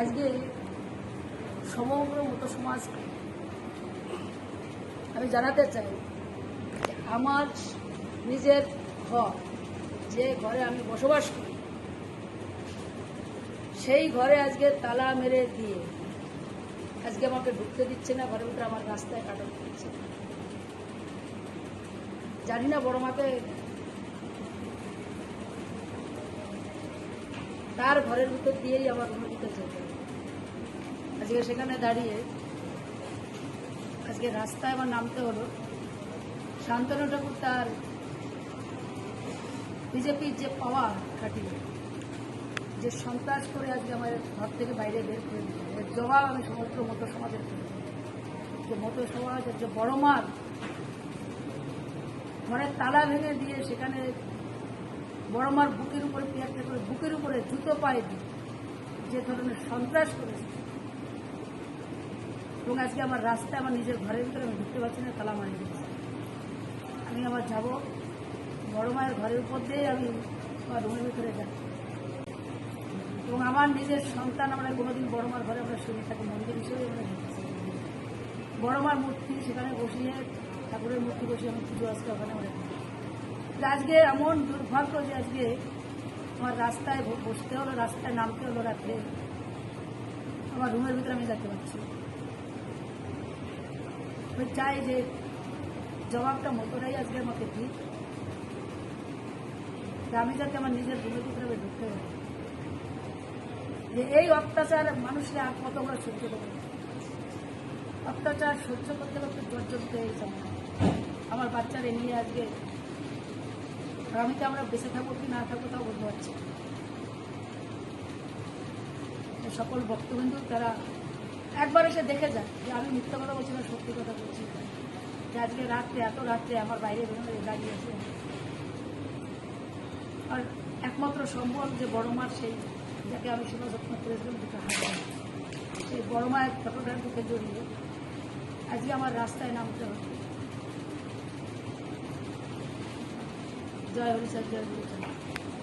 আজকে সমগ্র মতো সমাজ আমি জানাতে চাই আমার নিজের ঘর, যে ঘরে আমি বসবাস করি, সেই ঘরে আজকে তালা মেরে দিয়ে আজকে আমাকে ঢুকতে দিচ্ছে না, ঘরের ভিতরে আমার রাস্তায় কাটাতে দিচ্ছে। জানি না বড় মাকে তার ঘরের ভিতর দিয়েই আমার রুমের ভিতর যেতে আজকে সেখানে দাঁড়িয়ে আজকে রাস্তায় আমার নামতে হলো। শান্তনু ঠাকুর তার বিজেপির যে পাওয়ার খাটিয়ে, যে সন্ত্রাস করে আজকে আমার ঘর থেকে বাইরে বের করে দিল। এর জবাব আমি সমগ্র মতো সমাজের যে মতো সমাজের যে বড় মার ঘরের তালা ভেঙে দিয়ে সেখানে বড় মার বুকের উপরে পেয়ারটা করে বুকের উপরে জুতো পায়ে দিয়ে যে ধরনের সন্ত্রাস করেছে। এবং আজকে আমার রাস্তায় আমার নিজের ঘরের ভিতরে আমি ঢুকতে পারছি না, তালা মারি দিয়েছি আমি আবার যাব বড় মায়ের ঘরের উপর দিয়ে আমি আমার রুমের ভিতরে যাই। এবং আমার নিজের সন্তান আমরা কোনোদিন বড় মার ঘরে আমরা শুনে থাকি মন্দির হিসেবে আমরা বড় মার মূর্তি সেখানে বসিয়ে ঠাকুরের মূর্তি বসিয়ে আমি পুজো আজকে ওখানে আমরা। কিন্তু আজকে এমন দুর্ভাগ্য যে আজকে আমার রাস্তায় বসতে হলো, রাস্তায় নামতে হলো রাত্রে। আমার রুমের ভিতরে আমি যেতে পারছি আমি চাই যে জবাবটা মতোটাই আজকে আমাকে দিক আমি যাতে আমার নিজের রুমের ভিতরে আমি ঢুকতে পারি। যে এই অত্যাচার মানুষকে আর কত সহ্য করব অত্যাচার সহ্য করতে করতে জর্জরিত হয়ে আমার। বাচ্চারে নিয়ে আজকে আগামীতে আমরা বেঁচে থাকব কি না থাকব তাও বলতে পারছি সকল ভক্তবিন্দু তারা একবার এসে দেখে যায় যে আমি মিথ্যা কথা বলছি না, সত্যি কথা বলছি যে আজকে রাত্রে, এত রাত্রে আমার বাইরে বেরোনো দাঁড়িয়ে আছে। আর একমাত্র সম্বল যে বড় মার সেই, যাকে আমি সেবা যত্ন করেছিলাম দুটো হাত সেই বড় মায়ের ফটোটার বুকে জড়িয়ে আজকে আমার রাস্তায় নামতে হবে। জয় হরিচাঁদ জয় হরিচাঁদ জয় সমগ্র মতো সমাজ